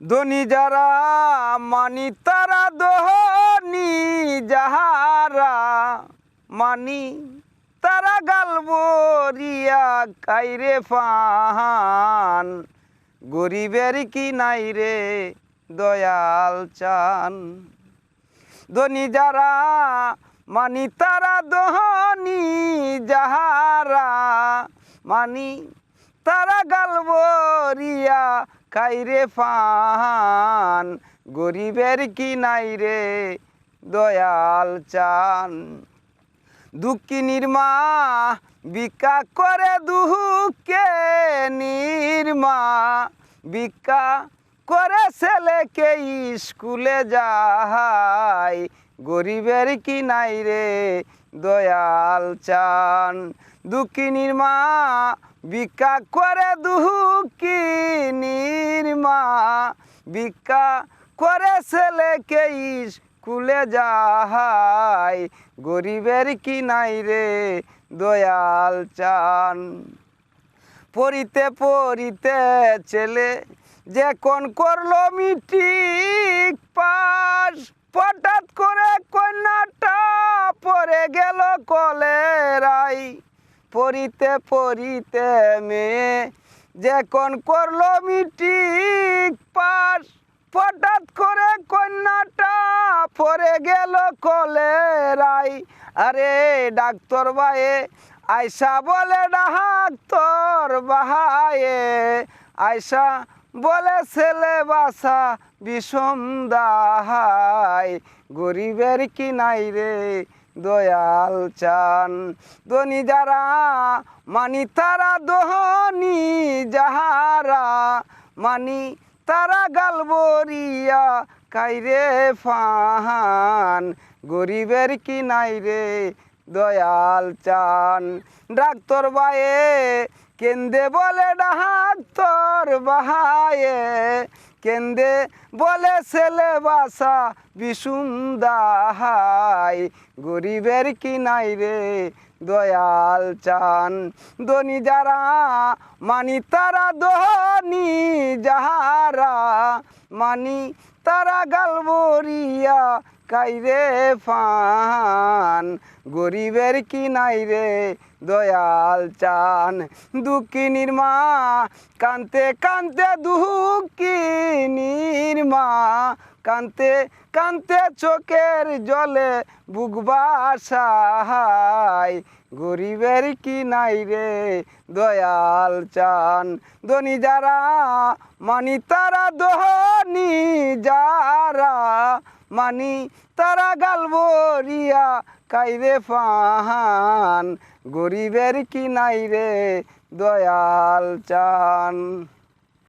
ধনী যারা মানি তারা দোহনি যাহারা মানি তারা গালবরিয়া কাইরে ফান গরিবের কি নাই রে দয়াল চান? ধনী যারা মানি তারা দহনি যাহারা মানি তারা গালবরিয়া খাইরে ফান গরিবের কি নাই রে দয়াল চান? দুঃখী নির্মা বিকা করে দুঃখে নির্মা বিকা করে ছেলেকে স্কুলে যায় গরিবের কি নাই রে? দয়াল চান। দুঃখিনীর মা বিকা করে দুঃখী নির্মা বিকা করে ছেলেকে স্কুলে যায় গরিবের কি নাই রে? দয়াল চান। পড়িতে পড়িতে ছেলে যে কোন করল মিটিক পাস, হঠাৎ করে কন্যাটা পরে গেল কলেরাই পড়িতে পড়িতে মেয়ে যে কোন করল মিটিক পাস, হঠাৎ করে কন্যাটা পরে গেল কলেরাই আরে ডাক্তার বায়ে আয়সা বলে ডাক্তার বাহায়ে আয়সা বলে ছেলে বাসা বিষম দাহাই, গরিবের কি নাই রে দয়াল চান? ধনী যারা মানি তারা দহনি যাহারা মানি তারা গালবরিয়া কাইরে ফান গরিবের কি নাই রে দয়াল চান? ডাক্তার বায়ে কেন্দে বলে ডাক্তার বাহায়ে, কেন্দে বলে ছেলে বাসা বিষুম দাহাই গরিবের কি নাই রে দয়াল চান? ধনী যারা মানি তারা দহনি যাহারা মানি তারা গালবরিয়া কাইরে ফান, গরিবের কি নাই রে দয়াল চান? দুঃখী নির্মা কান্তে কান্তে দুঃখী নির্মা কান্তে কান্তে চোখের জলে বুকবা সাহাই গরিবের কি নাই রে দয়াল চান? ধনী যারা মানি তারা দহনি যারা মানি তারা গালবরিয়া কাইরে ফান গরিবের কি নাই রে দয়াল চান?